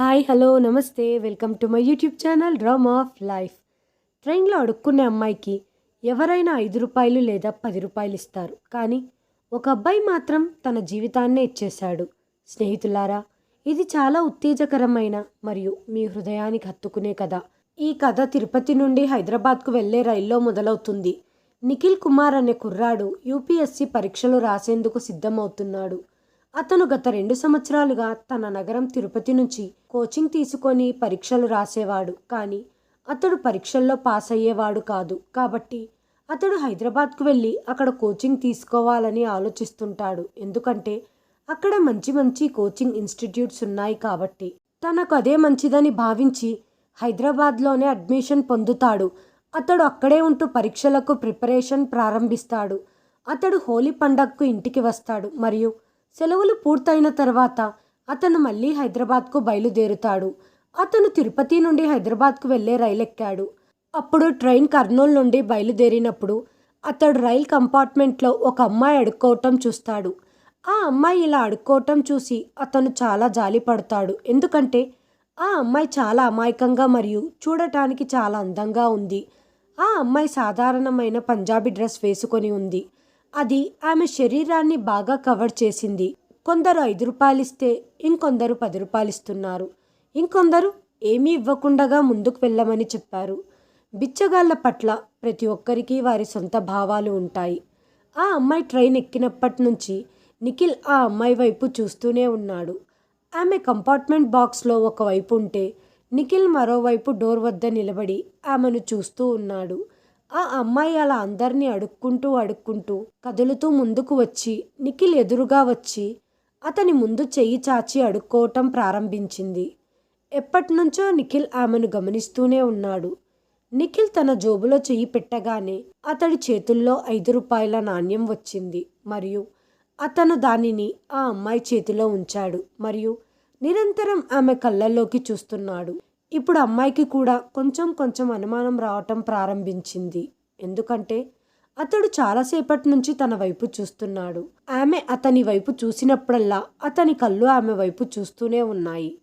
Hi hello నమస్తే. Welcome to my YouTube channel drum of life. ట్రైన్లో అడుక్కునే అమ్మాయికి ఎవరైనా ఐదు రూపాయలు లేదా పది రూపాయలు ఇస్తారు. కానీ ఒక అబ్బాయి మాత్రం తన జీవితాన్నే ఇచ్చేశాడు. స్నేహితులారా ఇది చాలా ఉత్తేజకరమైన మరియు మీ హృదయానికి హత్తుకునే కథ. ఈ కథ తిరుపతి నుండి హైదరాబాద్కు వెళ్ళే రైల్లో మొదలవుతుంది. నిఖిల్ కుమార్ అనే కుర్రాడు యూపీఎస్సీ పరీక్షలు రాసేందుకు సిద్ధమవుతున్నాడు. అతను గత రెండు సంవత్సరాలుగా తన నగరం తిరుపతి నుంచి కోచింగ్ తీసుకొని పరీక్షలు రాసేవాడు. కానీ అతడు పరీక్షల్లో పాస్ అయ్యేవాడు కాదు. కాబట్టి అతడు హైదరాబాద్కు వెళ్ళి అక్కడ కోచింగ్ తీసుకోవాలని ఆలోచిస్తుంటాడు. ఎందుకంటే అక్కడ మంచి మంచి కోచింగ్ ఇన్స్టిట్యూట్స్ ఉన్నాయి కాబట్టి. తనకు అదే మంచిదని భావించి హైదరాబాద్లోనే అడ్మిషన్ పొందుతాడు. అతడు అక్కడే ఉంటూ పరీక్షలకు ప్రిపరేషన్ ప్రారంభిస్తాడు. అతడు హోలీ పండగకు ఇంటికి వస్తాడు. మరియు సెలవులు పూర్తయిన తర్వాత అతను మళ్ళీ హైదరాబాద్కు బయలుదేరుతాడు. అతను తిరుపతి నుండి హైదరాబాద్కు వెళ్ళే రైలు ఎక్కాడు అప్పుడు ట్రైన్ కర్నూలు నుండి బయలుదేరినప్పుడు అతడు రైల్ కంపార్ట్మెంట్లో ఒక అమ్మాయి అడుక్కోవటం చూస్తాడు. ఆ అమ్మాయి ఇలా అడుక్కోవటం చూసి అతను చాలా జాలి పడతాడు. ఎందుకంటే ఆ అమ్మాయి చాలా అమాయకంగా మరియు చూడటానికి చాలా అందంగా ఉంది. ఆ అమ్మాయి సాధారణమైన పంజాబీ డ్రెస్ వేసుకొని ఉంది. అది ఆమె శరీరాన్ని బాగా కవర్ చేసింది. కొందరు ఐదు రూపాయలు ఇస్తే ఇంకొందరు పది రూపాయలు ఇస్తున్నారు ఇంకొందరు ఏమీ ఇవ్వకుండగా ముందుకు వెళ్ళమని చెప్పారు. బిచ్చగాళ్ళ పట్ల ప్రతి ఒక్కరికి వారి సొంత భావాలు ఉంటాయి. ఆ అమ్మాయి ట్రైన్ ఎక్కినప్పటి నుంచి నిఖిల్ ఆ అమ్మాయి వైపు చూస్తూనే ఉన్నాడు. ఆమె కంపార్ట్మెంట్ బాక్స్లో ఒకవైపు ఉంటే నిఖిల్ మరోవైపు డోర్ వద్ద నిలబడి ఆమెను చూస్తూ ఉన్నాడు. ఆ అమ్మాయి అలా అందరినీ అడుక్కుంటూ అడుక్కుంటూ కదులుతూ ముందుకు వచ్చి నిఖిల్ ఎదురుగా వచ్చి అతని ముందు చెయ్యి చాచి అడుక్కోవటం ప్రారంభించింది. ఎప్పటినుంచో నిఖిల్ ఆమెను గమనిస్తూనే ఉన్నాడు. నిఖిల్ తన జోబులో చెయ్యి పెట్టగానే అతడి చేతుల్లో ఐదు రూపాయల నాణ్యం వచ్చింది. మరియు అతను దానిని ఆ అమ్మాయి చేతిలో ఉంచాడు. మరియు నిరంతరం ఆమె కళ్ళల్లోకి చూస్తున్నాడు. ఇప్పుడు అమ్మాయికి కూడా కొంచెం కొంచెం అనుమానం రావటం ప్రారంభించింది. ఎందుకంటే అతడు చాలాసేపటి నుంచి తన వైపు చూస్తున్నాడు. ఆమె అతని వైపు చూసినప్పుడల్లా అతని కళ్ళు ఆమె వైపు చూస్తూనే ఉన్నాయి.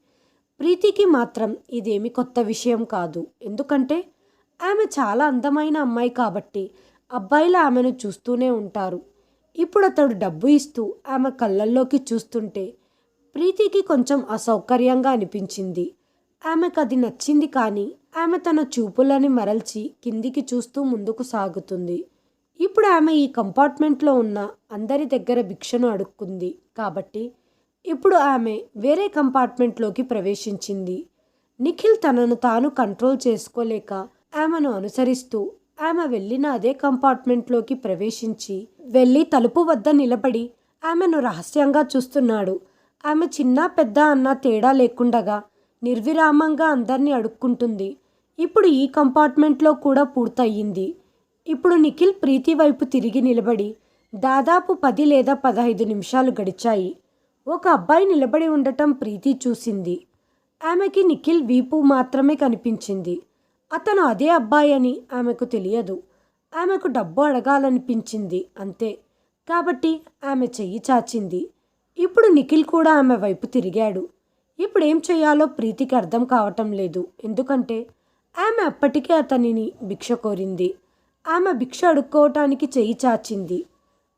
ప్రీతికి మాత్రం ఇదేమి కొత్త విషయం కాదు. ఎందుకంటే ఆమె చాలా అందమైన అమ్మాయి కాబట్టి అబ్బాయిలు ఆమెను చూస్తూనే ఉంటారు. ఇప్పుడు అతడు డబ్బు ఇస్తూ ఆమె కళ్ళల్లోకి చూస్తుంటే ప్రీతికి కొంచెం అసౌకర్యంగా అనిపించింది. ఆమెకు అది నచ్చింది కానీ ఆమె తన చూపులని మరల్చి కిందికి చూస్తూ ముందుకు సాగుతుంది. ఇప్పుడు ఆమె ఈ కంపార్ట్మెంట్లో ఉన్న అందరి దగ్గర భిక్షను అడుక్కుంది కాబట్టి ఇప్పుడు ఆమె వేరే కంపార్ట్మెంట్లోకి ప్రవేశించింది. నిఖిల్ తనను తాను కంట్రోల్ చేసుకోలేక ఆమెను అనుసరిస్తూ ఆమె వెళ్ళిన అదే కంపార్ట్మెంట్లోకి ప్రవేశించి వెళ్ళి తలుపు వద్ద నిలబడి ఆమెను రహస్యంగా చూస్తున్నాడు. ఆమె చిన్న పెద్ద అన్న తేడా లేకుండగా నిర్విరామంగా అందరినీ అడుక్కుంటుంది. ఇప్పుడు ఈ కంపార్ట్మెంట్లో కూడా పూర్తయింది ఇప్పుడు నిఖిల్ ప్రీతి వైపు తిరిగి నిలబడి దాదాపు పది లేదా పదహైదు నిమిషాలు గడిచాయి. ఒక అబ్బాయి నిలబడి ఉండటం ప్రీతి చూసింది. ఆమెకి నిఖిల్ వీపు మాత్రమే కనిపించింది. అతను అదే అబ్బాయి అని ఆమెకు తెలియదు. ఆమెకు డబ్బు అడగాలనిపించింది అంతే. కాబట్టి ఆమె చెయ్యి చాచింది. ఇప్పుడు నిఖిల్ కూడా ఆమె వైపు తిరిగాడు. ఇప్పుడు ఏం చేయాలో ప్రీతికి అర్థం కావటం లేదు. ఎందుకంటే ఆమె అప్పటికే అతనిని భిక్ష కోరింది. ఆమె భిక్ష అడుక్కోవటానికి చెయ్యి చాచింది.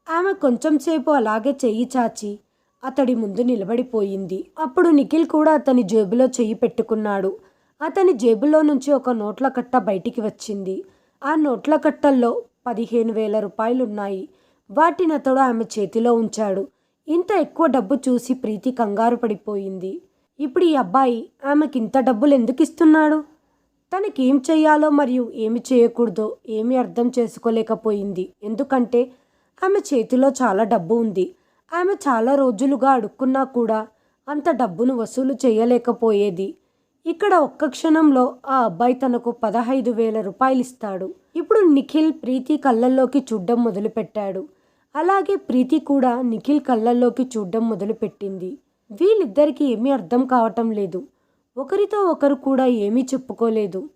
ఆమె కొంచెంసేపు అలాగే చెయ్యి చాచి అతడి ముందు నిలబడిపోయింది. అప్పుడు నిఖిల్ కూడా అతని జేబులో చెయ్యి పెట్టుకున్నాడు. అతని జేబులో నుంచి ఒక నోట్ల కట్ట బయటికి వచ్చింది. ఆ నోట్ల కట్టల్లో పదిహేను వేల రూపాయలున్నాయి. వాటిని అతడు ఆమె చేతిలో ఉంచాడు. ఇంత ఎక్కువ డబ్బు చూసి ప్రీతి కంగారు పడిపోయింది. ఇప్పుడు ఈ అబ్బాయి ఆమెకి ఇంత డబ్బులు ఎందుకు ఇస్తున్నాడు తనకేం చేయాలో మరియు ఏమి చేయకూడదో ఏమి అర్థం చేసుకోలేకపోయింది. ఎందుకంటే ఆమె చేతిలో చాలా డబ్బు ఉంది. ఆమె చాలా రోజులుగా అడుక్కున్నా కూడా అంత డబ్బును వసూలు చేయలేకపోయేది. ఇక్కడ ఒక్క క్షణంలో ఆ అబ్బాయి తనకు పదహైదు వేల రూపాయలు ఇస్తాడు ఇప్పుడు నిఖిల్ ప్రీతి కళ్ళల్లోకి చూడ్డం మొదలుపెట్టాడు. అలాగే ప్రీతి కూడా నిఖిల్ కళ్ళల్లోకి చూడ్డం మొదలుపెట్టింది. వీళ్ళిద్దరికీ ఏమీ అర్థం కావటం లేదు. ఒకరితో ఒకరు కూడా ఏమీ చెప్పుకోలేదు.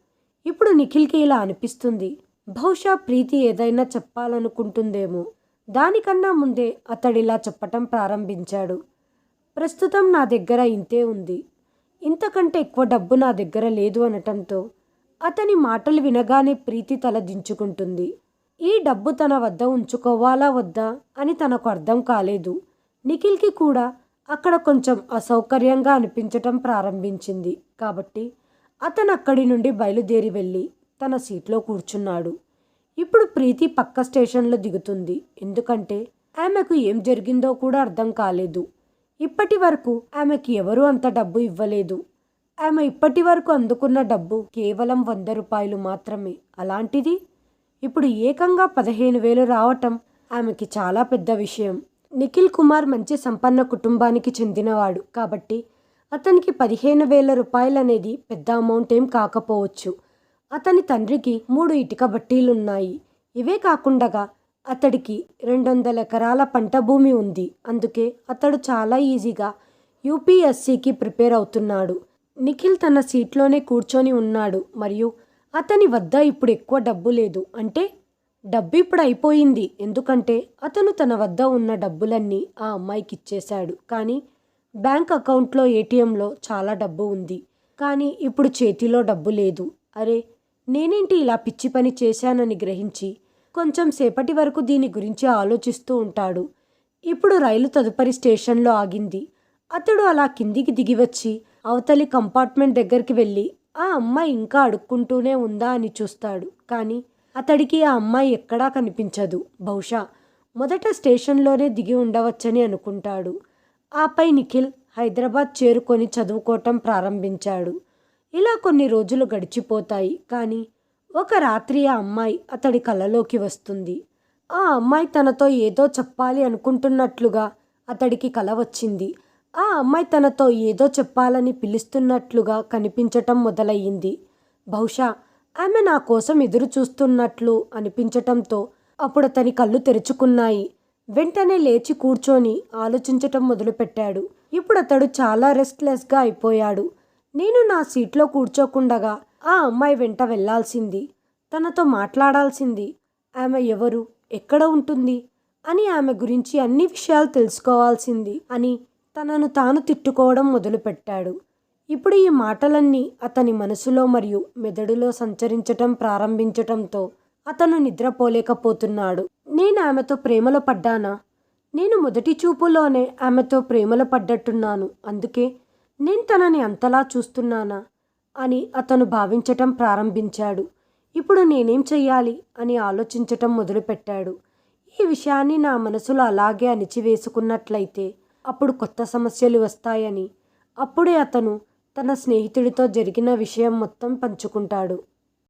ఇప్పుడు నిఖిల్కి ఇలా అనిపిస్తుంది. బహుశా ప్రీతి ఏదైనా చెప్పాలనుకుంటుందేమో. దానికన్నా ముందే అతడిలా చెప్పటం ప్రారంభించాడు. ప్రస్తుతం నా దగ్గర ఇంతే ఉంది. ఇంతకంటే ఎక్కువ డబ్బు నా దగ్గర లేదు అనటంతో అతని మాటలు వినగానే ప్రీతి తల దించుకుంటుంది. ఈ డబ్బు తన వద్ద ఉంచుకోవాలా వద్దా అని తనకు అర్థం కాలేదు. నిఖిల్కి కూడా అక్కడ కొంచెం అసౌకర్యంగా అనిపించటం ప్రారంభించింది. కాబట్టి అతను అక్కడి నుండి బయలుదేరి వెళ్ళి తన సీట్లో కూర్చున్నాడు. ఇప్పుడు ప్రీతి పక్క స్టేషన్లో దిగుతుంది. ఎందుకంటే ఆమెకు ఏం జరిగిందో కూడా అర్థం కాలేదు. ఇప్పటి వరకు ఆమెకి ఎవరూ అంత డబ్బు ఇవ్వలేదు. ఆమె ఇప్పటి వరకు అందుకున్న డబ్బు కేవలం వంద రూపాయలు మాత్రమే. అలాంటిది ఇప్పుడు ఏకంగా పదిహేను వేలు రావటం ఆమెకి చాలా పెద్ద విషయం. నిఖిల్ కుమార్ మంచి సంపన్న కుటుంబానికి చెందినవాడు. కాబట్టి అతనికి పదిహేను వేల రూపాయలనేది పెద్ద అమౌంట్ ఏం కాకపోవచ్చు. అతని తండ్రికి మూడు ఇటుక బట్టీలున్నాయి. ఇవే కాకుండా అతడికి రెండు వందల ఎకరాల పంట భూమి ఉంది. అందుకే అతడు చాలా ఈజీగా యూపీఎస్సికి ప్రిపేర్ అవుతున్నాడు. నిఖిల్ తన సీట్లోనే కూర్చొని ఉన్నాడు. మరియు అతని వద్ద ఇప్పుడు ఎక్కువ డబ్బు లేదు. అంటే డబ్బు ఇప్పుడు అయిపోయింది. ఎందుకంటే అతను తన వద్ద ఉన్న డబ్బులన్నీ ఆ అమ్మాయికి ఇచ్చేశాడు. కానీ బ్యాంక్ అకౌంట్లో ఏటీఎంలో చాలా డబ్బు ఉంది. కానీ ఇప్పుడు చేతిలో డబ్బు లేదు. అరే నేనేంటి ఇలా పిచ్చి పని చేశానని గ్రహించి కొంచెం సేపటి వరకు దీని గురించి ఆలోచిస్తూ ఉంటాడు. ఇప్పుడు రైలు తదుపరి స్టేషన్లో ఆగింది. అతడు అలా కిందికి దిగి వచ్చి అవతలి కంపార్ట్మెంట్ దగ్గరికి వెళ్ళి ఆ అమ్మాయి ఇంకా అడుక్కుంటూనే ఉందా? అని చూస్తాడు. కానీ అతడికి ఆ అమ్మాయి ఎక్కడా కనిపించదు. బహుశా మొదట స్టేషన్లోనే దిగి ఉండవచ్చని అనుకుంటాడు. ఆపై నిఖిల్ హైదరాబాద్ చేరుకొని చదువుకోవటం ప్రారంభించాడు. ఇలా కొన్ని రోజులు గడిచిపోతాయి. కానీ ఒక రాత్రి ఆ అమ్మాయి అతడి కలలోకి వస్తుంది. ఆ అమ్మాయి తనతో ఏదో చెప్పాలి అనుకుంటున్నట్లుగా అతడికి కల వచ్చింది. ఆ అమ్మాయి తనతో ఏదో చెప్పాలని పిలుస్తున్నట్లుగా కనిపించటం మొదలయ్యింది. బహుశా ఆమె నా కోసం ఎదురు చూస్తున్నట్లు అనిపించటంతో అప్పుడు అతని కళ్ళు తెరుచుకున్నాయి. వెంటనే లేచి కూర్చొని ఆలోచించటం మొదలుపెట్టాడు. ఇప్పుడు అతడు చాలా రెస్ట్లెస్గా అయిపోయాడు. నేను నా సీట్లో కూర్చోకుండగా ఆ అమ్మాయి వెంట వెళ్ళాల్సింది. తనతో మాట్లాడాల్సింది. ఆమె ఎవరు? ఎక్కడ ఉంటుంది? అని ఆమె గురించి అన్ని విషయాలు తెలుసుకోవాల్సింది అని తనను తాను తిట్టుకోవడం మొదలుపెట్టాడు. ఇప్పుడు ఈ మాటలన్నీ అతని మనసులో మరియు మెదడులో సంచరించటం ప్రారంభించటంతో అతను నిద్రపోలేకపోతున్నాడు. నేను ఆమెతో ప్రేమలో పడ్డానా? నేను మొదటి చూపులోనే ఆమెతో ప్రేమలో పడ్డట్టున్నాను. అందుకే నేను తనని అంతలా చూస్తున్నానా? అని అతను భావించటం ప్రారంభించాడు. ఇప్పుడు నేనేం చెయ్యాలి? అని ఆలోచించటం మొదలుపెట్టాడు. ఈ విషయాన్ని నా మనసులో అలాగే అణిచివేసుకున్నట్లయితే అప్పుడు కొత్త సమస్యలు వస్తాయని. అప్పుడే అతను తన స్నేహితుడితో జరిగిన విషయం మొత్తం పంచుకుంటాడు.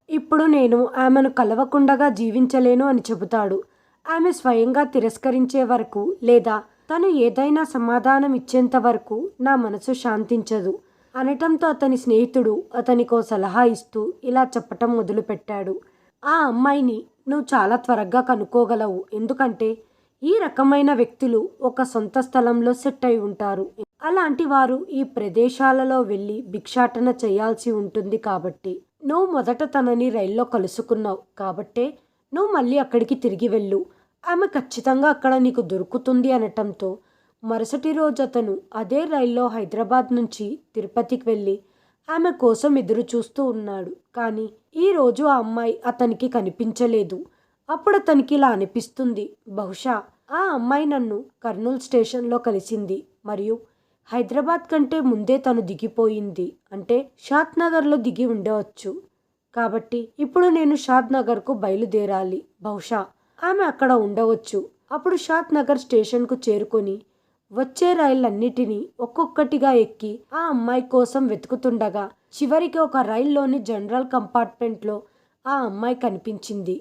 ఇప్పుడు నేను ఆమెను కలవకుండగా జీవించలేను అని చెబుతాడు. ఆమె స్వయంగా తిరస్కరించే వరకు లేదా తను ఏదైనా సమాధానం ఇచ్చేంత వరకు నా మనసు శాంతించదు. అనటంతో అతని స్నేహితుడు అతనికో సలహా ఇస్తూ ఇలా చెప్పటం మొదలుపెట్టాడు. ఆ అమ్మాయిని నువ్వు చాలా త్వరగా కనుక్కోగలవు. ఎందుకంటే ఈ రకమైన వ్యక్తులు ఒక సొంత స్థలంలో సెట్ అయి ఉంటారు. అలాంటి వారు ఈ ప్రదేశాలలో వెళ్ళి భిక్షాటన చేయాల్సి ఉంటుంది కాబట్టి. నువ్వు మొదట తనని రైల్లో కలుసుకున్నావు కాబట్టే నువ్వు మళ్ళీ అక్కడికి తిరిగి వెళ్ళు. ఆమె ఖచ్చితంగా అక్కడ నీకు దొరుకుతుంది అనటంతో మరుసటి రోజు అతను అదే రైల్లో హైదరాబాద్ నుంచి తిరుపతికి వెళ్ళి ఆమె కోసం ఎదురు చూస్తూ ఉన్నాడు. కానీ ఈరోజు ఆ అమ్మాయి అతనికి కనిపించలేదు. అప్పుడు అతనికి ఇలా అనిపిస్తుంది. బహుశా ఆ అమ్మాయి నన్ను కర్నూలు స్టేషన్లో కలిసింది మరియు హైదరాబాద్ కంటే ముందే తను దిగిపోయింది. అంటే షాద్ నగర్లో దిగి ఉండవచ్చు. కాబట్టి ఇప్పుడు నేను షాద్ నగర్కు బయలుదేరాలి. బహుశా ఆమె అక్కడ ఉండవచ్చు. అప్పుడు షాద్ నగర్ స్టేషన్కు చేరుకొని వచ్చే రైళ్ళన్నిటినీ ఒక్కొక్కటిగా ఎక్కి ఆ అమ్మాయి కోసం వెతుకుతుండగా చివరికి ఒక రైల్లోని జనరల్ కంపార్ట్మెంట్లో ఆ అమ్మాయి కనిపించింది.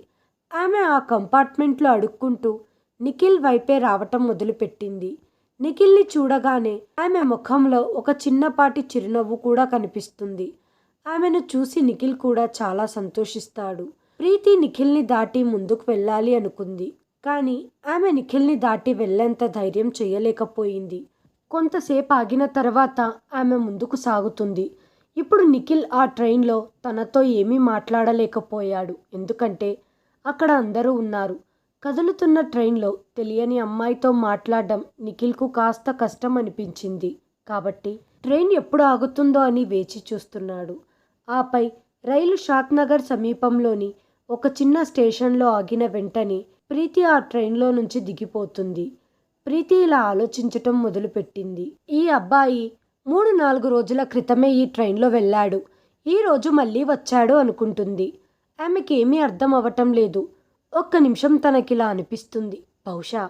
ఆమె ఆ కంపార్ట్మెంట్లో అడుక్కుంటూ నిఖిల్ వైపే రావటం మొదలుపెట్టింది. నిఖిల్ని చూడగానే ఆమె ముఖంలో ఒక చిన్నపాటి చిరునవ్వు కూడా కనిపిస్తుంది. ఆమెను చూసి నిఖిల్ కూడా చాలా సంతోషిస్తాడు. ప్రీతి నిఖిల్ని దాటి ముందుకు వెళ్ళాలి అనుకుంది. కానీ ఆమె నిఖిల్ని దాటి వెళ్ళేంత ధైర్యం చేయలేకపోయింది. కొంతసేపు ఆగిన తర్వాత ఆమె ముందుకు సాగుతుంది. ఇప్పుడు నిఖిల్ ఆ ట్రైన్లో తనతో ఏమీ మాట్లాడలేకపోయాడు. ఎందుకంటే అక్కడ అందరూ ఉన్నారు. కదులుతున్న ట్రైన్లో తెలియని అమ్మాయితో మాట్లాడడం నిఖిల్కు కాస్త కష్టం అనిపించింది కాబట్టి ట్రైన్ ఎప్పుడు ఆగుతుందో అని వేచి చూస్తున్నాడు. ఆపై రైలు షాక్నగర్ సమీపంలోని ఒక చిన్న స్టేషన్లో ఆగిన వెంటనే ప్రీతి ఆ ట్రైన్లో నుంచి దిగిపోతుంది. ప్రీతి ఇలా ఆలోచించటం మొదలుపెట్టింది. ఈ అబ్బాయి మూడు నాలుగు రోజుల క్రితమే ఈ ట్రైన్లో వెళ్ళాడు. ఈ రోజు మళ్ళీ వచ్చాడు అనుకుంటుంది. ఆమెకి ఏమీ అర్థం అవ్వటం లేదు. ఒక్క నిమిషం తనకిలా అనిపిస్తుంది. బహుశా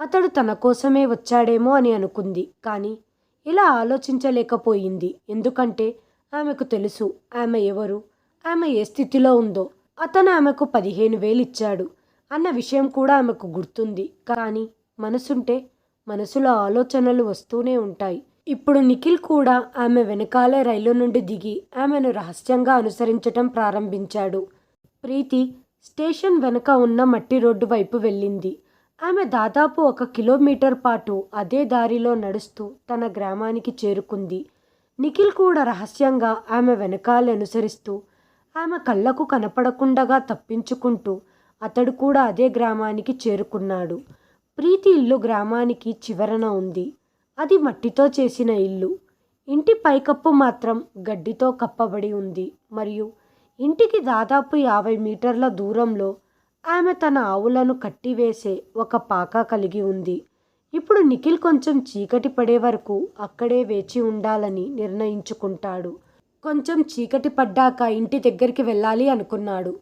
అతడు తన కోసమే వచ్చాడేమో అని అనుకుంది. కానీ ఇలా ఆలోచించలేకపోయింది. ఎందుకంటే ఆమెకు తెలుసు ఆమె ఎవరు ఆమె ఏ స్థితిలో ఉందో. అతను ఆమెకు పదిహేను వేలు ఇచ్చాడు అన్న విషయం కూడా ఆమెకు గుర్తుంది. కానీ మనసుంటే మనసులో ఆలోచనలు వస్తూనే ఉంటాయి. ఇప్పుడు నిఖిల్ కూడా ఆమె వెనకాలే రైలు నుండి దిగి ఆమెను రహస్యంగా అనుసరించటం ప్రారంభించాడు. ప్రీతి స్టేషన్ వెనుక ఉన్న మట్టి రోడ్డు వైపు వెళ్ళింది. ఆమె దాదాపు ఒక కిలోమీటర్ పాటు అదే దారిలో నడుస్తూ తన గ్రామానికి చేరుకుంది. నిఖిల్ కూడా రహస్యంగా ఆమె వెనకాల అనుసరిస్తూ ఆమె కళ్ళకు కనపడకుండగా తప్పించుకుంటూ అతడు కూడా అదే గ్రామానికి చేరుకున్నాడు. ప్రీతి ఇల్లు గ్రామానికి చివరన ఉంది. అది మట్టితో చేసిన ఇల్లు. ఇంటి పైకప్పు మాత్రం గడ్డితో కప్పబడి ఉంది. మరియు ఇంటికి దాదాపు యాభై మీటర్ల దూరంలో ఆమె తన ఆవులను కట్టివేసే ఒక పాక కలిగి ఉంది. ఇప్పుడు నిఖిల్ కొంచెం చీకటి పడే వరకు అక్కడే వేచి ఉండాలని నిర్ణయించుకుంటాడు. కొంచెం చీకటి పడ్డాక ఇంటి దగ్గరికి వెళ్ళాలి అనుకున్నాడు.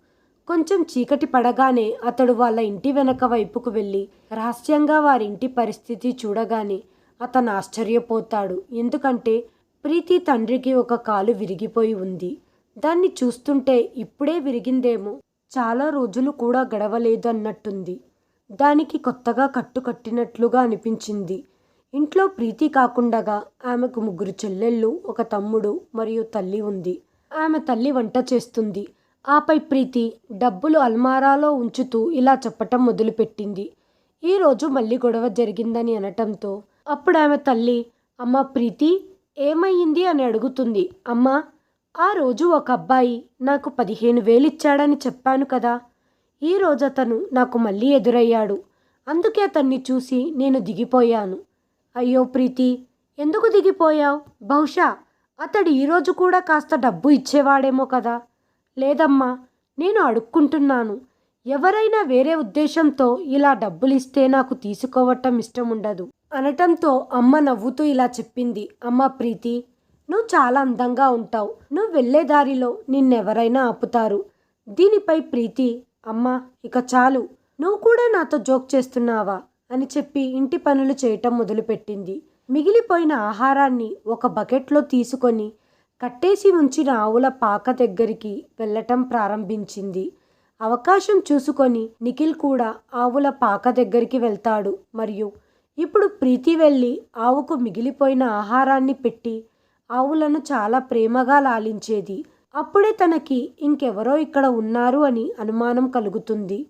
కొంచెం చీకటి పడగానే అతడు వాళ్ళ ఇంటి వెనక వైపుకు వెళ్ళి రహస్యంగా వారి ఇంటి పరిస్థితి చూడగానే అతను ఆశ్చర్యపోతాడు. ఎందుకంటే ప్రీతి తండ్రికి ఒక కాలు విరిగిపోయి ఉంది. దాన్ని చూస్తుంటే ఇప్పుడే విరిగిందేమో. చాలా రోజులు కూడా గడవలేదు అన్నట్టుంది దానికి కొత్తగా కట్టు కట్టినట్లుగా అనిపించింది. ఇంట్లో ప్రీతి కాకుండగా ఆమెకు ముగ్గురు చెల్లెళ్ళు ఒక తమ్ముడు మరియు తల్లి ఉంది. ఆమె తల్లి వంట చేస్తుంది. ఆపై ప్రీతి డబ్బులు అల్మారాలో ఉంచుతూ ఇలా చెప్పటం మొదలుపెట్టింది. ఈరోజు మళ్ళీ గొడవ జరిగిందని అనటంతో అప్పుడు ఆమె తల్లి అమ్మ ప్రీతి ఏమయ్యింది అని అడుగుతుంది. అమ్మ ఆ రోజు ఒక అబ్బాయి నాకు పదిహేను వేలు ఇచ్చాడని చెప్పాను కదా. ఈ రోజు అతను నాకు మళ్ళీ ఎదురయ్యాడు. అందుకే అతన్ని చూసి నేను దిగిపోయాను. అయ్యో ప్రీతి ఎందుకు దిగిపోయావు? బహుశా అతడు ఈరోజు కూడా కాస్త డబ్బు ఇచ్చేవాడేమో కదా. లేదమ్మా నేను అడుక్కుంటున్నాను. ఎవరైనా వేరే ఉద్దేశంతో ఇలా డబ్బులు ఇస్తే నాకు తీసుకోవటం ఇష్టం ఉండదు అనటంతో అమ్మ నవ్వుతూ ఇలా చెప్పింది. అమ్మ ప్రీతి నువ్వు చాలా అందంగా ఉంటావు. నువ్వు వెళ్ళే దారిలో నిన్నెవరైనా ఆపుతారు. దీనిపై ప్రీతి అమ్మ ఇక చాలు. నువ్వు కూడా నాతో జోక్ చేస్తున్నావా? అని చెప్పి ఇంటి పనులు చేయటం మొదలుపెట్టింది. మిగిలిపోయిన ఆహారాన్ని ఒక బకెట్లో తీసుకొని కట్టేసి ఉంచిన ఆవుల పాక దగ్గరికి వెళ్ళటం ప్రారంభించింది. అవకాశం చూసుకొని నిఖిల్ కూడా ఆవుల పాక దగ్గరికి వెళ్తాడు. మరియు ఇప్పుడు ప్రీతి వెళ్ళి ఆవుకు మిగిలిపోయిన ఆహారాన్ని పెట్టి ఆవులను చాలా ప్రేమగా లాలించేది. అప్పుడే తనకి ఇంకెవరో ఇక్కడ ఉన్నారు అని అనుమానం కలుగుతుంది.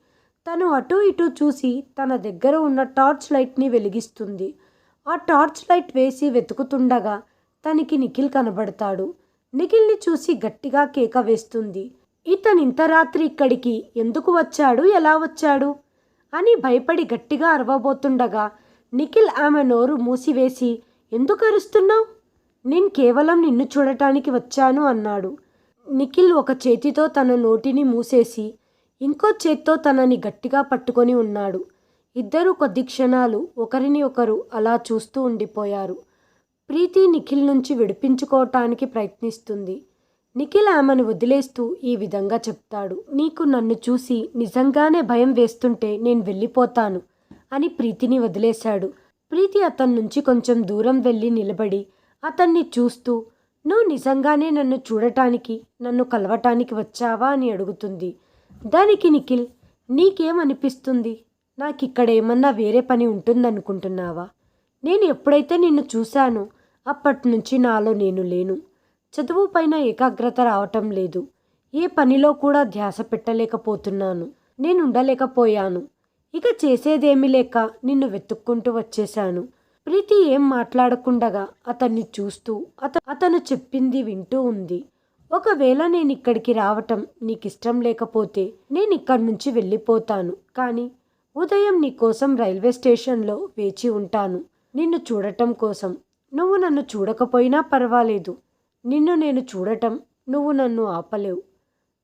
తను అటు ఇటు చూసి తన దగ్గర ఉన్న టార్చ్ లైట్ని వెలిగిస్తుంది. ఆ టార్చ్ లైట్ వేసి వెతుకుతుండగా తనకి నిఖిల్ కనబడతాడు. నిఖిల్ని చూసి గట్టిగా కేక వేస్తుంది. ఇతను ఇంత రాత్రి ఇక్కడికి ఎందుకు వచ్చాడు? ఎలా వచ్చాడు? అని భయపడి గట్టిగా అరవబోతుండగా నిఖిల్ ఆమె నోరు మూసివేసి ఎందుకు అరుస్తున్నావు? నేను కేవలం నిన్ను చూడటానికి వచ్చాను అన్నాడు. నిఖిల్ ఒక చేతితో తన నోటిని మూసేసి ఇంకో చేత్తో తనని గట్టిగా పట్టుకొని ఉన్నాడు. ఇద్దరు కొద్ది క్షణాలు ఒకరిని ఒకరు అలా చూస్తూ ఉండిపోయారు. ప్రీతి నిఖిల్ నుంచి విడిపించుకోవటానికి ప్రయత్నిస్తుంది. నిఖిల్ ఆమెను వదిలేస్తూ ఈ విధంగా చెప్తాడు. నీకు నన్ను చూసి నిజంగానే భయం వేస్తుంటే నేను వెళ్ళిపోతాను అని ప్రీతిని వదిలేశాడు. ప్రీతి అతని నుంచి కొంచెం దూరం వెళ్ళి నిలబడి అతన్ని చూస్తూ నువ్వు నిజంగానే నన్ను చూడటానికి నన్ను కలవటానికి వచ్చావా? అని అడుగుతుంది. దానికి నిఖిల్ నీకేమనిపిస్తుంది? నాకు ఇక్కడ ఏమన్నా వేరే పని ఉంటుందనుకుంటున్నావా? నేను ఎప్పుడైతే నిన్ను చూశానో అప్పటి నుంచి నాలో నేను లేను. చదువు పైన ఏకాగ్రత రావటం లేదు. ఏ పనిలో కూడా ధ్యాస పెట్టలేకపోతున్నాను. నేను ఉండలేకపోయాను ఇక చేసేదేమీ లేక నిన్ను వెతుక్కుంటూ వచ్చేశాను. ప్రీతి ఏం మాట్లాడకుండగా అతన్ని చూస్తూ అత అతను చెప్పింది వింటూ ఉంది. ఒకవేళ నేను ఇక్కడికి రావటం నీకు ఇష్టం లేకపోతే నేను ఇక్కడి నుంచి వెళ్ళిపోతాను. కానీ ఉదయం నీ కోసం రైల్వే స్టేషన్లో వేచి ఉంటాను. నిన్ను చూడటం కోసం. నువ్వు నన్ను చూడకపోయినా పర్వాలేదు. నిన్ను నేను చూడటం నువ్వు నన్ను ఆపలేవు.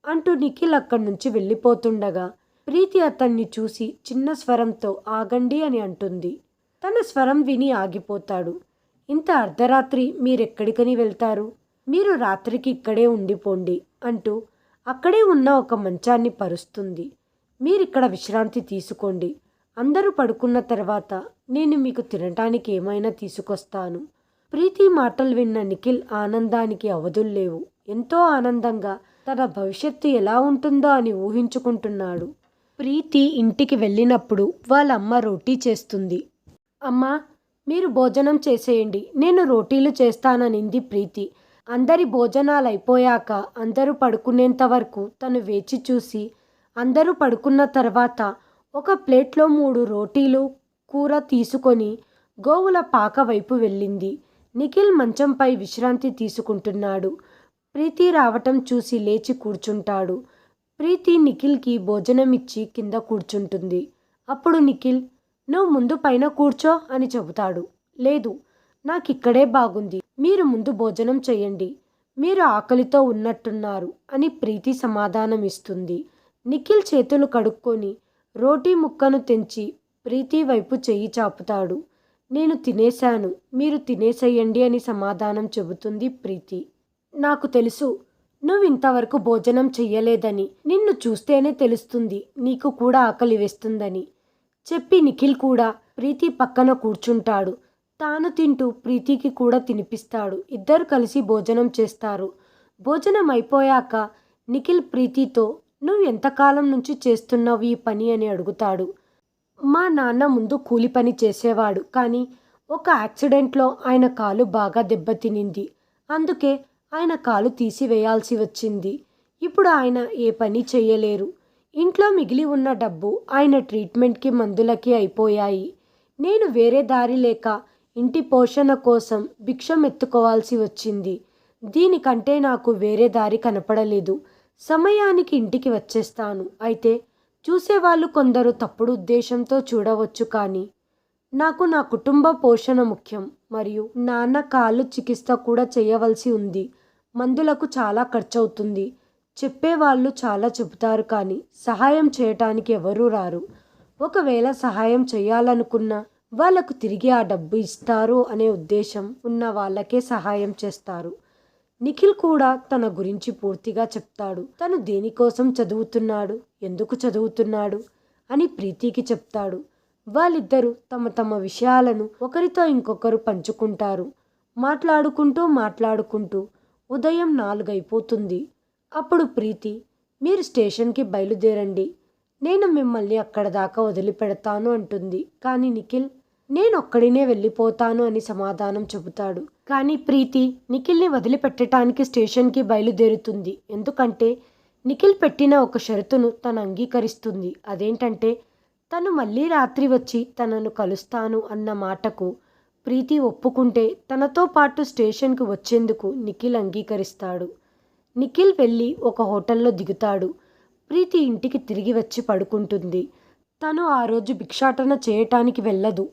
అంటూ నిఖిల్ అక్కడి నుంచి వెళ్ళిపోతుండగా ప్రీతి అతన్ని చూసి చిన్న స్వరంతో ఆగండి అని అంటుంది. తన స్వరం విని ఆగిపోతాడు. ఇంత అర్ధరాత్రి మీరెక్కడికని వెళ్తారు? మీరు రాత్రికి ఇక్కడే ఉండిపోండి అంటూ అక్కడే ఉన్న ఒక మంచాన్ని పరుస్తుంది. మీరిక్కడ విశ్రాంతి తీసుకోండి. అందరూ పడుకున్న తర్వాత నేను మీకు తినటానికి ఏమైనా తీసుకొస్తాను. ప్రీతి మాటలు విన్న నిఖిల్ ఆనందానికి అవధుల్లేవు ఎంతో ఆనందంగా తన భవిష్యత్తు ఎలా ఉంటుందో అని ఊహించుకుంటున్నాడు. ప్రీతి ఇంటికి వెళ్ళినప్పుడు వాళ్ళ అమ్మ రోటీ చేస్తుంది. అమ్మా మీరు భోజనం చేసేయండి. నేను రోటీలు చేస్తాననింది ప్రీతి. అందరి భోజనాలు అయిపోయాక అందరూ పడుకునేంత వరకు తను వేచి చూసి అందరూ పడుకున్న తర్వాత ఒక ప్లేట్లో మూడు రోటీలు కూర తీసుకొని గోవుల పాక వైపు వెళ్ళింది. నిఖిల్ మంచంపై విశ్రాంతి తీసుకుంటున్నాడు. ప్రీతి రావటం చూసి లేచి కూర్చుంటాడు. ప్రీతి నిఖిల్కి భోజనం ఇచ్చి కింద కూర్చుంటుంది. అప్పుడు నిఖిల్ నువ్వు ముందు పైన కూర్చో అని చెబుతాడు. లేదు నాకిక్కడే బాగుంది. మీరు ముందు భోజనం చేయండి. మీరు ఆకలితో ఉన్నట్టున్నారు అని ప్రీతి సమాధానం ఇస్తుంది నిఖిల్ చేతులు కడుక్కొని రోటీ ముక్కను తెంచి ప్రీతి వైపు చెయ్యి చాపుతాడు. నేను తినేశాను. మీరు తినేసేయండి అని సమాధానం చెబుతుంది ప్రీతి. నాకు తెలుసు నువ్వు ఇంతవరకు భోజనం చెయ్యలేదని. నిన్ను చూస్తేనే తెలుస్తుంది నీకు కూడా ఆకలి వేస్తుందని. చెప్పి నిఖిల్ కూడా ప్రీతి పక్కన కూర్చుంటాడు. తాను తింటూ ప్రీతికి కూడా తినిపిస్తాడు. ఇద్దరు కలిసి భోజనం చేస్తారు. భోజనం అయిపోయాక నిఖిల్ ప్రీతితో నువ్వు ఎంతకాలం నుంచి చేస్తున్నావు ఈ పని? అని అడుగుతాడు. మా నాన్న ముందు కూలి పని చేసేవాడు కానీ ఒక యాక్సిడెంట్లో ఆయన కాలు బాగా దెబ్బతినింది. అందుకే ఆయన కాలు తీసివేయాల్సి వచ్చింది. ఇప్పుడు ఆయన ఏ పని చేయలేరు. ఇంట్లో మిగిలి ఉన్న డబ్బు ఆయన ట్రీట్మెంట్కి మందులకి అయిపోయాయి. నేను వేరే దారి లేక ఇంటి పోషణ కోసం భిక్షం ఎత్తుకోవాల్సి వచ్చింది. దీనికంటే నాకు వేరే దారి కనపడలేదు. సమయానికి ఇంటికి వచ్చేస్తాను. అయితే చూసేవాళ్ళు కొందరు తప్పుడు ఉద్దేశంతో చూడవచ్చు కానీ నాకు నా కుటుంబ పోషణ ముఖ్యం. మరియు నాన్న కాళ్ళు చికిత్స కూడా చేయవలసి ఉంది. మందులకు చాలా ఖర్చవుతుంది. చెప్పేవాళ్ళు చాలా చెబుతారు కానీ సహాయం చేయటానికి ఎవరూ రారు. ఒకవేళ సహాయం చేయాలనుకున్నా వాళ్ళకు తిరిగి ఆ డబ్బు ఇస్తారు అనే ఉద్దేశం ఉన్న వాళ్ళకే సహాయం చేస్తారు. నిఖిల్ కూడా తన గురించి పూర్తిగా చెప్తాడు. తను దేనికోసం చదువుతున్నాడు? ఎందుకు చదువుతున్నాడు? అని ప్రీతికి చెప్తాడు. వాళ్ళిద్దరూ తమ తమ విషయాలను ఒకరితో ఇంకొకరు పంచుకుంటారు. మాట్లాడుకుంటూ మాట్లాడుకుంటూ ఉదయం నాలుగైపోతుంది. అప్పుడు ప్రీతి మీరు స్టేషన్కి బయలుదేరండి. నేను మిమ్మల్ని అక్కడ దాకా వదిలిపెడతాను అంటుంది. కానీ నిఖిల్ నేను ఒక్కడినే వెళ్ళిపోతాను అని సమాధానం చెబుతాడు. కానీ ప్రీతి నిఖిల్ని వదిలిపెట్టడానికి స్టేషన్కి బయలుదేరుతుంది. ఎందుకంటే నిఖిల్ పెట్టిన ఒక షరతును తను అంగీకరిస్తుంది. అదేంటంటే తను మళ్ళీ రాత్రి వచ్చి తనను కలుస్తాను అన్న మాటకు ప్రీతి ఒప్పుకుంటే తనతో పాటు స్టేషన్కి వచ్చేందుకు నిఖిల్ అంగీకరిస్తాడు. నిఖిల్ వెళ్ళి ఒక హోటల్లో దిగుతాడు. ప్రీతి ఇంటికి తిరిగి వచ్చి పడుకుంటుంది. తను ఆ రోజు భిక్షాటన చేయటానికి వెళ్ళదు.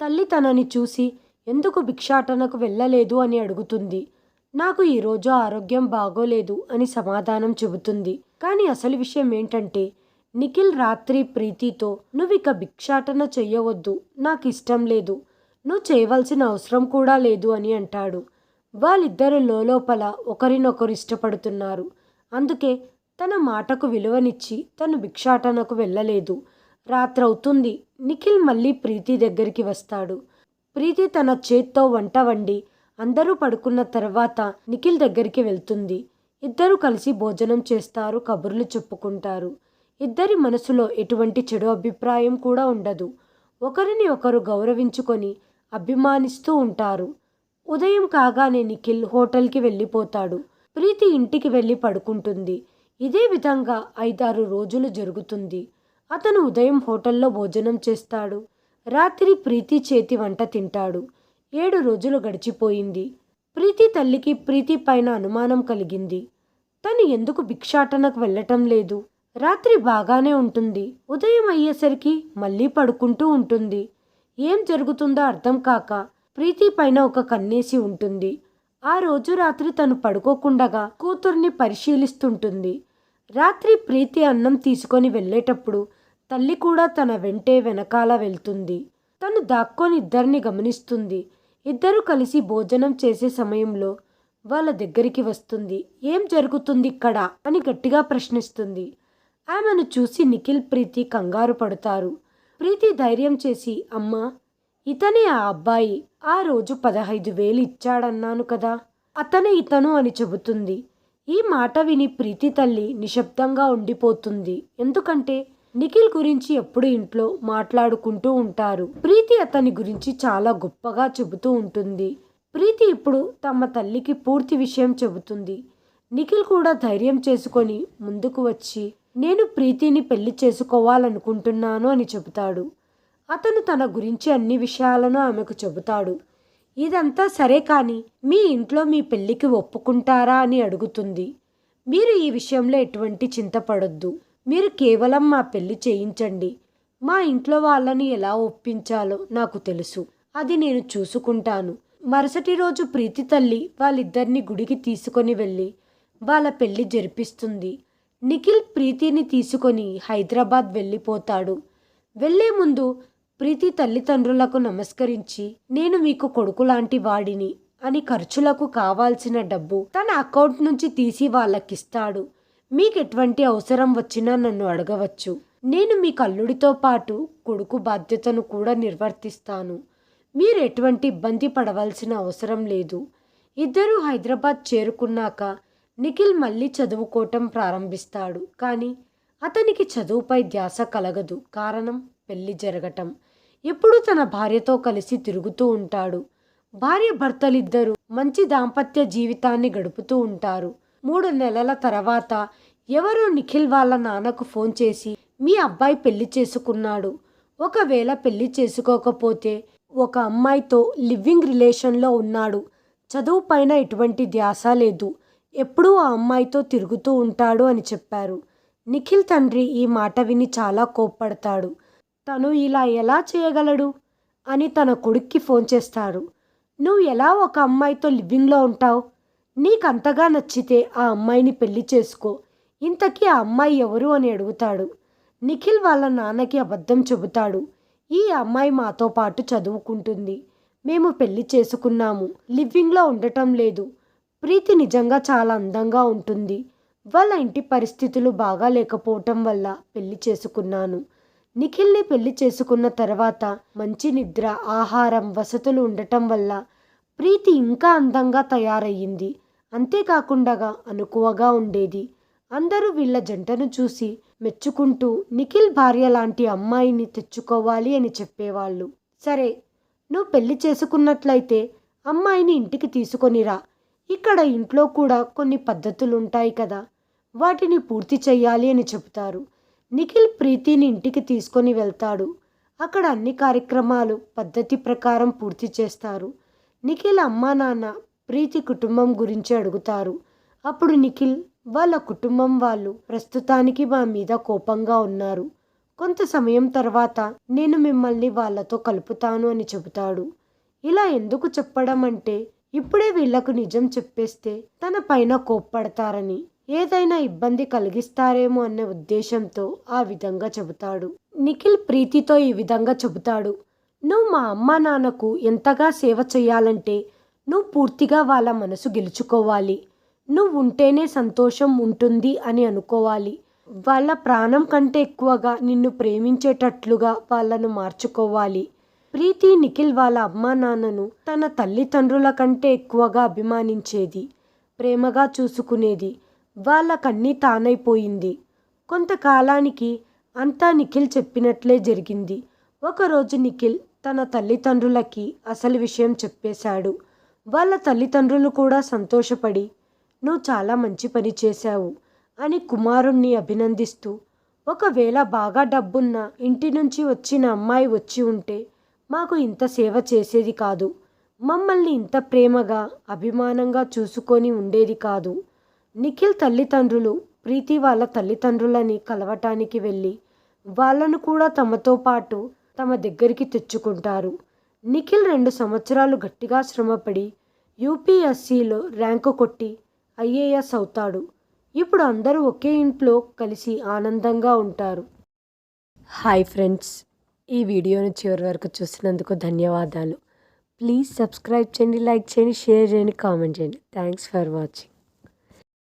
తల్లి తనని చూసి ఎందుకు భిక్షాటనకు వెళ్ళలేదు? అని అడుగుతుంది. నాకు ఈరోజు ఆరోగ్యం బాగోలేదు అని సమాధానం చెబుతుంది. కానీ అసలు విషయం ఏంటంటే నిఖిల్ రాత్రి ప్రీతితో నువ్వు ఇక భిక్షాటన చెయ్యవద్దు. నాకు ఇష్టం లేదు. నువ్వు చేయవలసిన అవసరం కూడా లేదు అని అంటాడు. వాళ్ళిద్దరూ లోపల ఒకరినొకరు ఇష్టపడుతున్నారు. అందుకే తన మాటకు విలువనిచ్చి తను భిక్షాటనకు వెళ్ళలేదు. రాత్రవుతుంది. నిఖిల్ మళ్ళీ ప్రీతి దగ్గరికి వస్తాడు. ప్రీతి తన చేత్తో వంట వండి అందరూ పడుకున్న తర్వాత నిఖిల్ దగ్గరికి వెళ్తుంది. ఇద్దరు కలిసి భోజనం చేస్తారు కబుర్లు చెప్పుకుంటారు. ఇద్దరి మనసులో ఎటువంటి చెడు అభిప్రాయం కూడా ఉండదు. ఒకరిని ఒకరు గౌరవించుకొని అభిమానిస్తూ ఉంటారు. ఉదయం కాగానే నిఖిల్ హోటల్కి వెళ్ళిపోతాడు. ప్రీతి ఇంటికి వెళ్ళి పడుకుంటుంది. ఇదే విధంగా ఐదారు రోజులు జరుగుతుంది. అతను ఉదయం హోటల్లో భోజనం చేస్తాడు. రాత్రి ప్రీతి చేతి వంట తింటాడు. ఏడు రోజులు గడిచిపోయింది. ప్రీతి తల్లికి ప్రీతి పైన అనుమానం కలిగింది. తను ఎందుకు భిక్షాటనకు వెళ్ళటం లేదు? రాత్రి బాగానే ఉంటుంది. ఉదయం అయ్యేసరికి మళ్ళీ పడుకుంటూ ఉంటుంది. ఏం జరుగుతుందో అర్థం కాక ప్రీతి పైన ఒక కన్నేసి ఉంటుంది. ఆ రోజు రాత్రి తను పడుకోకుండగా కూతుర్ని పరిశీలిస్తుంటుంది. రాత్రి ప్రీతి అన్నం తీసుకొని వెళ్ళేటప్పుడు తల్లి కూడా తన వెంటే వెనకాల వెళ్తుంది. తను దాక్కొని ఇద్దరిని గమనిస్తుంది. ఇద్దరు కలిసి భోజనం చేసే సమయంలో వాళ్ళ దగ్గరికి వస్తుంది. ఏం జరుగుతుంది ఇక్కడ? అని గట్టిగా ప్రశ్నిస్తుంది. ఆమెను చూసి నిఖిల్ ప్రీతి కంగారు పడతారు. ప్రీతి ధైర్యం చేసి అమ్మా ఇతనే ఆ అబ్బాయి. ఆ రోజు పదహైదు వేలు ఇచ్చాడన్నాను కదా. అతనే ఇతను అని చెబుతుంది. ఈ మాట విని ప్రీతి తల్లి నిశ్శబ్దంగా ఉండిపోతుంది. ఎందుకంటే నిఖిల్ గురించి ఎప్పుడు ఇంట్లో మాట్లాడుకుంటూ ఉంటారు. ప్రీతి అతని గురించి చాలా గొప్పగా చెబుతూ ఉంటుంది. ప్రీతి ఇప్పుడు తమ తల్లికి పూర్తి విషయం చెబుతుంది. నిఖిల్ కూడా ధైర్యం చేసుకొని ముందుకు వచ్చి నేను ప్రీతిని పెళ్ళి చేసుకోవాలనుకుంటున్నాను అని చెబుతాడు. అతను తన గురించి అన్ని విషయాలను ఆమెకు చెబుతాడు. ఇదంతా సరే కానీ మీ ఇంట్లో మీ పెళ్ళికి ఒప్పుకుంటారా అని అడుగుతుంది. మీరు ఈ విషయంలో ఎటువంటి చింతపడొద్దు మీరు కేవలం మా పెళ్ళి చేయించండి. మా ఇంట్లో వాళ్ళని ఎలా ఒప్పించాలో నాకు తెలుసు. అది నేను చూసుకుంటాను. మరుసటి రోజు ప్రీతి తల్లి వాళ్ళిద్దరిని గుడికి తీసుకొని వెళ్ళి వాళ్ళ పెళ్ళి జరిపిస్తుంది. నిఖిల్ ప్రీతిని తీసుకొని హైదరాబాద్ వెళ్ళిపోతాడు. వెళ్ళే ముందు ప్రీతి తల్లిదండ్రులకు నమస్కరించి నేను మీకు కొడుకు లాంటి వాడిని అని ఖర్చులకు కావాల్సిన డబ్బు తన అకౌంట్ నుంచి తీసి వాళ్ళకిస్తాడు. మీకు ఎటువంటి అవసరం వచ్చినా నన్ను అడగవచ్చు. నేను మీ కల్లుడితో పాటు కొడుకు బాధ్యతను కూడా నిర్వర్తిస్తాను. మీరు ఎటువంటి ఇబ్బంది పడవలసిన అవసరం లేదు. ఇద్దరూ హైదరాబాద్ చేరుకున్నాక నిఖిల్ మళ్ళీ చదువుకోవటం ప్రారంభిస్తాడు. కానీ అతనికి చదువుపై ధ్యాస కలగదు. కారణం పెళ్ళి జరగటం. ఎప్పుడూ తన భార్యతో కలిసి తిరుగుతూ ఉంటాడు. భార్య భర్తలిద్దరూ మంచి దాంపత్య జీవితాన్ని గడుపుతూ ఉంటారు. మూడు నెలల తర్వాత ఎవరో నిఖిల్ వాళ్ళ నాన్నకు ఫోన్ చేసి మీ అబ్బాయి పెళ్ళి చేసుకున్నాడు. ఒకవేళ పెళ్ళి చేసుకోకపోతే ఒక అమ్మాయితో లివింగ్ రిలేషన్లో ఉన్నాడు. చదువు పైన ఎటువంటి ధ్యాస లేదు. ఎప్పుడూ ఆ అమ్మాయితో తిరుగుతూ ఉంటాడు అని చెప్పారు. నిఖిల్ తండ్రి ఈ మాట విని చాలా కోప్పడతాడు. తను ఇలా ఎలా చేయగలడు? అని తన కొడుక్కి ఫోన్ చేస్తాడు. నువ్వు ఎలా ఒక అమ్మాయితో లివింగ్లో ఉంటావు? నీకు అంతగా నచ్చితే ఆ అమ్మాయిని పెళ్ళి చేసుకో. ఇంతకీ ఆ అమ్మాయి ఎవరు అని అడుగుతాడు. నిఖిల్ వాళ్ళ నాన్నకి అబద్ధం చెబుతాడు. ఈ అమ్మాయి మాతో పాటు చదువుకుంటుంది. మేము పెళ్ళి చేసుకున్నాము. లివింగ్లో ఉండటం లేదు. ప్రీతి నిజంగా చాలా అందంగా ఉంటుంది. వాళ్ళ ఇంటి పరిస్థితులు బాగా లేకపోవటం వల్ల పెళ్ళి చేసుకున్నాను. నిఖిల్ని పెళ్ళి చేసుకున్న తర్వాత మంచి నిద్ర ఆహారం వసతులు ఉండటం వల్ల ప్రీతి ఇంకా అందంగా తయారయ్యింది. అంతేకాకుండా అనుకువగా ఉండేది. అందరూ వీళ్ళ జంటను చూసి మెచ్చుకుంటూ నిఖిల్ భార్య లాంటి అమ్మాయిని తెచ్చుకోవాలి అని చెప్పేవాళ్ళు. సరే నువ్వు పెళ్ళి చేసుకున్నట్లయితే అమ్మాయిని ఇంటికి తీసుకొనిరా ఇక్కడ ఇంట్లో కూడా కొన్ని పద్ధతులు ఉంటాయి కదా. వాటిని పూర్తి చెయ్యాలి అని చెబుతారు. నిఖిల్ ప్రీతిని ఇంటికి తీసుకొని వెళ్తాడు. అక్కడ అన్ని కార్యక్రమాలు పద్ధతి ప్రకారం పూర్తి చేస్తారు. నిఖిల్ అమ్మా నాన్న ప్రీతి కుటుంబం గురించి అడుగుతారు. అప్పుడు నిఖిల్ వాళ్ళ కుటుంబం వాళ్ళు ప్రస్తుతానికి మా మీద కోపంగా ఉన్నారు. కొంత సమయం తర్వాత నేను మిమ్మల్ని వాళ్ళతో కలుపుతాను అని చెబుతాడు. ఇలా ఎందుకు చెప్పడం అంటే ఇప్పుడే వీళ్ళకు నిజం చెప్పేస్తే తన పైన కోప్పడతారని. ఏదైనా ఇబ్బంది కలిగిస్తారేమో అనే ఉద్దేశంతో ఆ విధంగా చెబుతాడు. నిఖిల్ ప్రీతితో ఈ విధంగా చెబుతాడు. నువ్వు మా అమ్మా నాన్నకు ఎంతగా సేవ చేయాలంటే నువ్వు పూర్తిగా వాళ్ళ మనసు గెలుచుకోవాలి. నువ్వు ఉంటేనే సంతోషం ఉంటుంది అని అనుకోవాలి. వాళ్ళ ప్రాణం కంటే ఎక్కువగా నిన్ను ప్రేమించేటట్లుగా వాళ్ళను మార్చుకోవాలి. ప్రీతి నిఖిల్ వాళ్ళ అమ్మా నాన్నను తన తల్లిదండ్రుల కంటే ఎక్కువగా అభిమానించేది ప్రేమగా చూసుకునేది వాళ్ళకన్నీ తానైపోయింది. కొంతకాలానికి అంతా నిఖిల్ చెప్పినట్లే జరిగింది. ఒకరోజు నిఖిల్ తన తల్లిదండ్రులకి అసలు విషయం చెప్పేశాడు. వాళ్ళ తల్లిదండ్రులు కూడా సంతోషపడి నువ్వు చాలా మంచి పని చేశావు అని కుమారుణ్ణి అభినందిస్తూ ఒకవేళ బాగా డబ్బున్న ఇంటి నుంచి వచ్చిన అమ్మాయి వచ్చి ఉంటే మాకు ఇంత సేవ చేసేది కాదు. మమ్మల్ని ఇంత ప్రేమగా అభిమానంగా చూసుకొని ఉండేది కాదు. నిఖిల్ తల్లిదండ్రులు ప్రీతి వాళ్ళ తల్లిదండ్రులని కలవటానికి వెళ్ళి వాళ్ళను కూడా తమతో పాటు తమ దగ్గరికి తెచ్చుకుంటారు. నిఖిల్ రెండు సంవత్సరాలు గట్టిగా శ్రమపడి యూపీఎస్సీలో ర్యాంకు కొట్టి ఐఏఎస్ అవుతాడు. ఇప్పుడు అందరూ ఒకే ఇంట్లో కలిసి ఆనందంగా ఉంటారు. హాయ్ ఫ్రెండ్స్ ఈ వీడియోని చివరి వరకు చూసినందుకు ధన్యవాదాలు. ప్లీజ్ సబ్స్క్రైబ్ చేయండి లైక్ చేయండి షేర్ చేయండి కామెంట్ చేయండి. Thanks for watching.